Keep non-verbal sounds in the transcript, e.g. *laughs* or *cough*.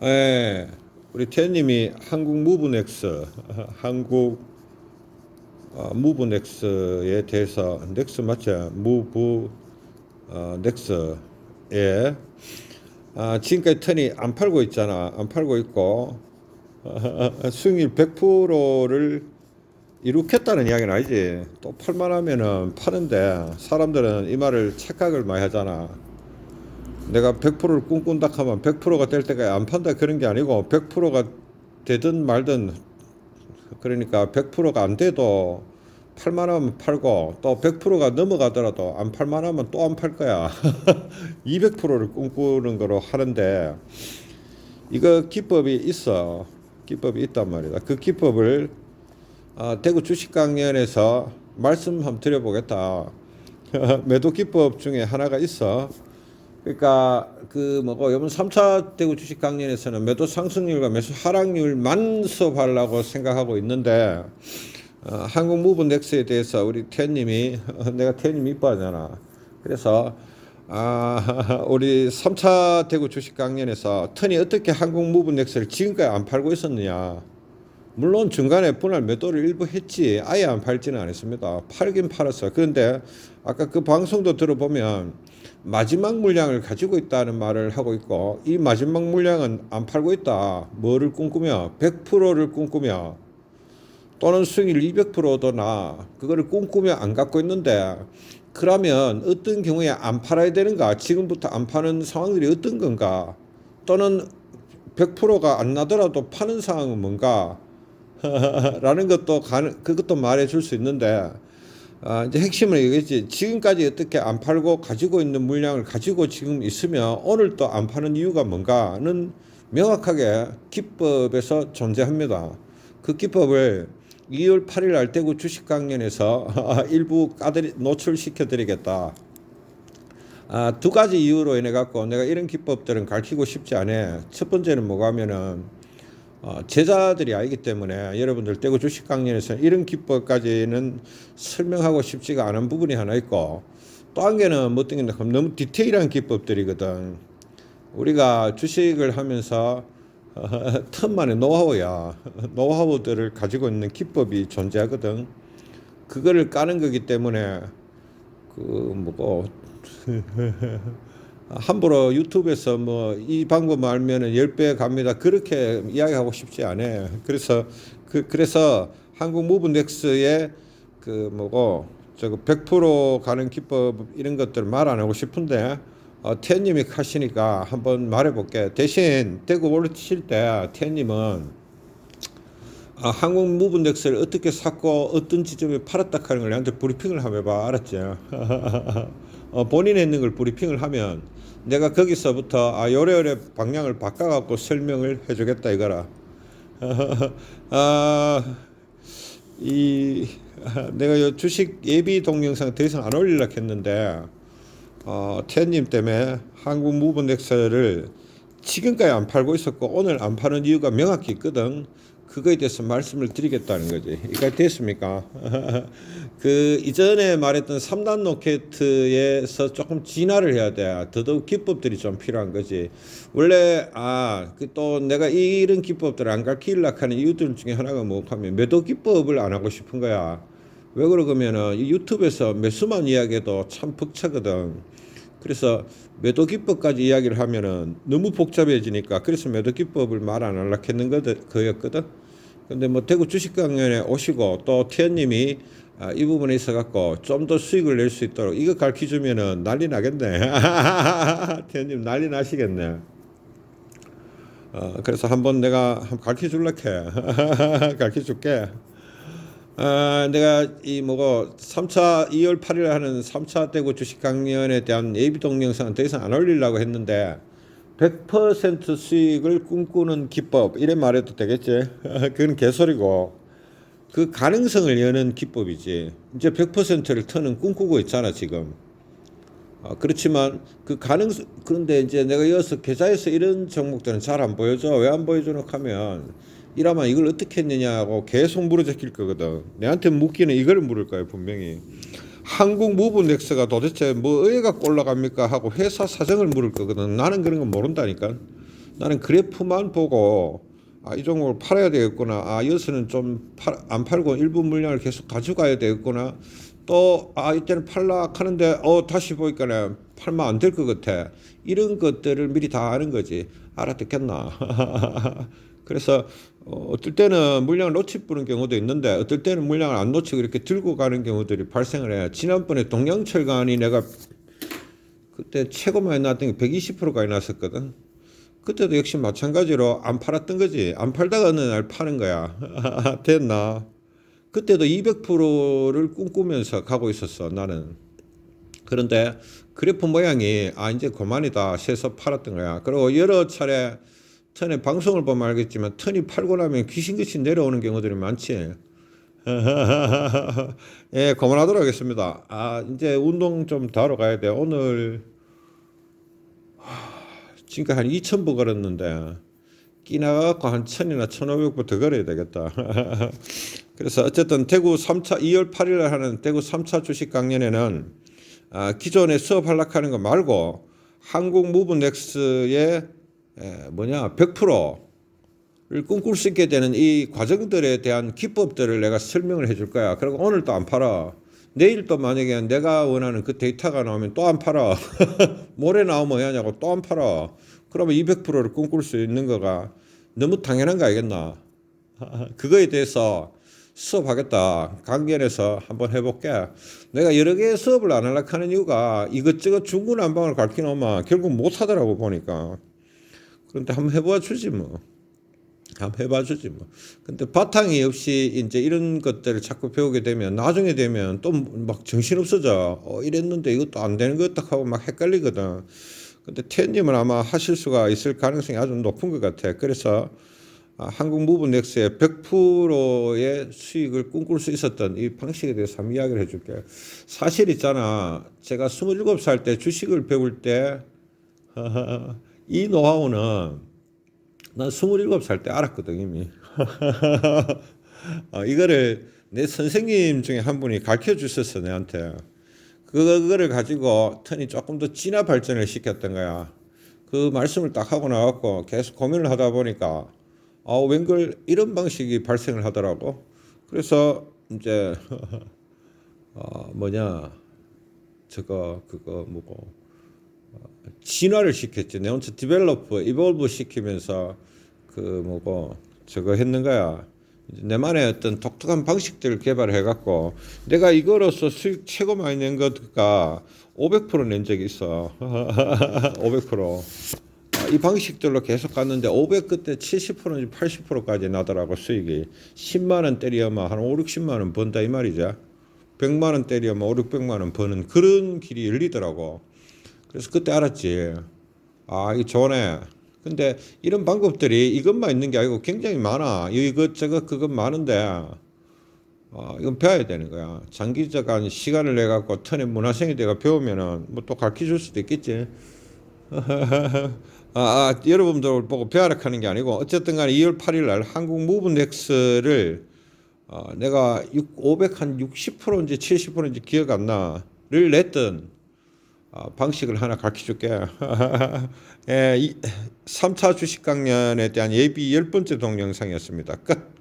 예, 우리 태님이 한국 무브넥스, *laughs* 한국 어, 무브넥스에 대해서 넥스 맞죠? 무브 어, 넥스에 아, 지금까지 턴이 안 팔고 있잖아. 안 팔고 있고 *laughs* 수익률 100%를 이룩했다는 이야기는 아니지. 또 팔만하면은 파는데 사람들은 이 말을 착각을 많이 하잖아. 내가 100%를 꿈꾼다 하면 100%가 될 때까지 안 판다 그런 게 아니고 100%가 되든 말든 그러니까 100%가 안 돼도 팔만 하면 팔고 또 100%가 넘어가더라도 안 팔만 하면 또 안 팔 거야. *laughs* 200%를 꿈꾸는 거로 하는데 이거 기법이 있어. 기법이 있단 말이다. 그 기법을 어, 대구 주식 강연에서 말씀 한번 드려보겠다. *laughs* 매도 기법 중에 하나가 있어. 그러니까 그 뭐고 이번 3차 대구 주식 강연에서는 매도 상승률과 매수 하락률만 수업하려고 생각하고 있는데 어, 한국 무브 넥스에 대해서 우리 태님이 *laughs* 내가 태님 이뻐하잖아. 그래서 아, *laughs* 우리 3차 대구 주식 강연에서 턴이 어떻게 한국 무브 넥스를 지금까지 안 팔고 있었느냐. 물론 중간에 분할 매도를 일부 했지 아예 안 팔지는 않았습니다. 팔긴 팔았어. 그런데 아까 그 방송도 들어보면 마지막 물량을 가지고 있다는 말을 하고 있고 이 마지막 물량은 안 팔고 있다. 뭐를 꿈꾸며 100%를 꿈꾸며 또는 수익률 200%도 나 그거를 꿈꾸며 안 갖고 있는데 그러면 어떤 경우에 안 팔아야 되는가? 지금부터 안 파는 상황들이 어떤 건가? 또는 100%가 안 나더라도 파는 상황은 뭔가? 라는 것도 그것도 말해 줄 수 있는데, 아, 이제 핵심은 이거지. 지금까지 어떻게 안 팔고 가지고 있는 물량을 가지고 지금 있으면 오늘 또 안 파는 이유가 뭔가는 명확하게 기법에서 존재합니다. 그 기법을 2월 8일 알대구 주식 강연에서 *laughs* 일부 까드리 노출시켜 드리겠다. 아, 두 가지 이유로 인해 갖고 내가 이런 기법들은 가르치고 싶지 않아. 첫 번째는 뭐가 하면은 어, 제자들이 아니기 때문에 여러분들 떼고 주식 강연에서 이런 기법까지는 설명하고 싶지가 않은 부분이 하나 있고 또 한 개는 뭐 어떤 게 너무 디테일한 기법들이거든. 우리가 주식을 하면서 *laughs* 틈만의 노하우야. 노하우들을 가지고 있는 기법이 존재하거든. 그거를 까는 거기 때문에 그 뭐고 *laughs* 함부로 유튜브에서 뭐 이 방법 알면은 10배 갑니다. 그렇게 이야기하고 싶지 않아. 그래서 그 그래서 한국 무브 넥스의 그 뭐고 저거 100% 가는 기법 이런 것들 말 안 하고 싶은데 어, 태님이 하시니까 한번 말해볼게. 대신 대구 올리실 때 태님은 아, 한국 무브넥스를 어떻게 샀고 어떤 지점에 팔았다 하는 걸 나한테 브리핑을 하면 봐 알았지? 어, 본인이 있는 걸 브리핑을 하면 내가 거기서부터 아 요래요래 방향을 바꿔갖고 설명을 해주겠다 이거라. *laughs* 아, 이 내가 요 주식 예비 동영상 더 이상 안 올리려 했는데 어, 태님 때문에 한국 무브넥스를 지금까지 안 팔고 있었고 오늘 안 파는 이유가 명확히 있거든. 그거에 대해서 말씀을 드리겠다는 거지. 이거 됐습니까? *laughs* 그 이전에 말했던 3단 로켓에서 조금 진화를 해야 돼. 더더욱 기법들이 좀 필요한 거지. 원래 아, 그 또 내가 이런 기법들을 안 가르치려고 하는 이유들 중에 하나가 뭐냐면 매도 기법을 안 하고 싶은 거야. 왜 그러냐면은 이 유튜브에서 매수만 이야기해도 참 벅차거든. 그래서 매도 기법까지 이야기를 하면은 너무 복잡해지니까 그래서 매도 기법을 말 안 하려고 했는 거였거든. 근데 뭐 대구 주식 강연에 오시고 또 티언님이 아, 이 부분에 있어 갖고 좀 더 수익을 낼 수 있도록 이거 가르쳐 주면은 난리 나겠네. *laughs* 티언님 난리 나시겠네. 어, 그래서 한번 내가 가르쳐 *laughs* 줄게. 가르쳐 줄게. 아, 내가 이 뭐고 3차 2월 8일 하는 3차 대구 주식 강연에 대한 예비 동영상은 더 이상 안 올리려고 했는데 100% 수익을 꿈꾸는 기법 이래 말해도 되겠지? *laughs* 그건 개소리고 그 가능성을 여는 기법이지. 이제 100%를 터는 꿈꾸고 있잖아 지금. 어, 그렇지만 그 가능성 그런데 이제 내가 이어서 계좌에서 이런 종목들은 잘 안 보여줘. 왜 안 보여주노 하면 이라면 이걸 어떻게 했느냐고 계속 물어제낄 거거든. 내한테 묻기는 이걸 물을 거예요 분명히. 한국 무브넥스가 도대체 뭐 어디가 올라갑니까 하고 회사 사정을 물을 거거든. 나는 그런 건 모른다니까. 나는 그래프만 보고 아, 이 종목을 팔아야 되겠구나. 아, 여기서는 좀 안 팔고 일부 물량을 계속 가져가야 되겠구나. 또, 아, 이때는 팔라 하는데, 어, 다시 보니까 팔면 안 될 것 같아. 이런 것들을 미리 다 아는 거지. 알아듣겠나. *laughs* 그래서, 어, 어떨 때는 물량을 놓치 뿌는 경우도 있는데, 어떨 때는 물량을 안 놓치고 이렇게 들고 가는 경우들이 발생을 해. 지난번에 동양철강이 내가 그때 최고 많이 나왔던 게 120%까지 났었거든. 그때도 역시 마찬가지로 안 팔았던 거지. 안 팔다가 어느 날 파는 거야. *laughs* 됐나? 그때도 200%를 꿈꾸면서 가고 있었어, 나는. 그런데 그래프 모양이 아, 이제 그만이다. 세서 팔았던 거야. 그리고 여러 차례 전에 방송을 보면 알겠지만 턴이 팔고 나면 귀신같이 내려오는 경우들이 많지. *laughs* 예, 그만하도록 하겠습니다. 아, 이제 운동 좀더 하러 가야 돼. 오늘 지금까지 한 2,000부 걸었는데 끼 나가고 한 1,000이나 1,500부 더 걸어야 되겠다. *laughs* 그래서 어쨌든 대구 3차 2월 8일 날 하는 대구 3차 주식 강연에는 아, 기존에 수업 하락하는 거 말고 한국 무브 넥스의 에, 뭐냐 100%를 꿈꿀 수 있게 되는 이 과정들에 대한 기법들을 내가 설명을 해줄 거야. 그리고 오늘 또 안 팔아. 내일 또 만약에 내가 원하는 그 데이터가 나오면 또 안 팔아. *laughs* 모레 나오면 하냐고 또 안 팔아. 그러면 200%를 꿈꿀 수 있는 거가 너무 당연한 거 알겠나? *laughs* 그거에 대해서 수업하겠다. 강연에서 한번 해볼게. 내가 여러 개의 수업을 안 하려고 하는 이유가 이것저것 중구난방을 가르쳐 놓으면 결국 못 하더라고 보니까. 그런데 한번 해봐 주지 뭐. 한번 해봐 주지 뭐. 근데 바탕이 없이 이제 이런 것들을 자꾸 배우게 되면 나중에 되면 또 막 정신 없어져. 어, 이랬는데 이것도 안 되는 것 같다 하고 막 헷갈리거든. 근데 태님은 아마 하실 수가 있을 가능성이 아주 높은 것 같아. 그래서 아, 한국 무브넥스의 100%의 수익을 꿈꿀 수 있었던 이 방식에 대해서 한번 이야기를 해줄게. 사실 있잖아. 제가 27살 때 주식을 배울 때 *laughs* 이 노하우는 난 27살 때 알았거든 이미. *laughs* 어, 이거를 내 선생님 중에 한 분이 가르쳐 주셨어 내한테. 그거를 가지고 턴이 조금 더 진화 발전을 시켰던 거야. 그 말씀을 딱 하고 나왔고 계속 고민을 하다 보니까 아 웬걸 이런 방식이 발생을 하더라고. 그래서 이제 *laughs* 어, 뭐냐 저거 그거 뭐고 어, 진화를 시켰지. 내 혼자 디벨로프, 이볼브 시키면서 그 뭐고 저거 했는 거야. 내만의 어떤 독특한 방식들을 개발해 갖고 내가 이거로서 수익 최고 많이 낸 거가 500%낸 적이 있어. *laughs* 500%. 아, 이 방식들로 계속 갔는데 500 그때 70%인지 80%까지 나더라고 수익이 10만 원 때리면 한 5, 60만 원 번다 이 말이죠. 100만 원 때리면 5, 600만 원 버는 그런 길이 열리더라고. 그래서 그때 알았지. 아, 이 좋네. 근데 이런 방법들이 이것만 있는 게 아니고 굉장히 많아. 이것저것 그것 많은데 어, 이건 배워야 되는 거야. 장기적인 시간을 내 갖고 턴에 문화생이 내가 배우면은 뭐 또 가르쳐 줄 수도 있겠지. *laughs* 아, 아, 여러분들 보고 배워라 하는 게 아니고 어쨌든 간에 2월 8일 날 한국 무브넥스를 어, 내가 6, 500 한 60%인지 70%인지 기억 안 나를 냈던 어, 방식을 하나 가르쳐 줄게. *laughs* 예, 이 3차 주식 강연에 대한 예비 열 번째 동영상이었습니다. 끝.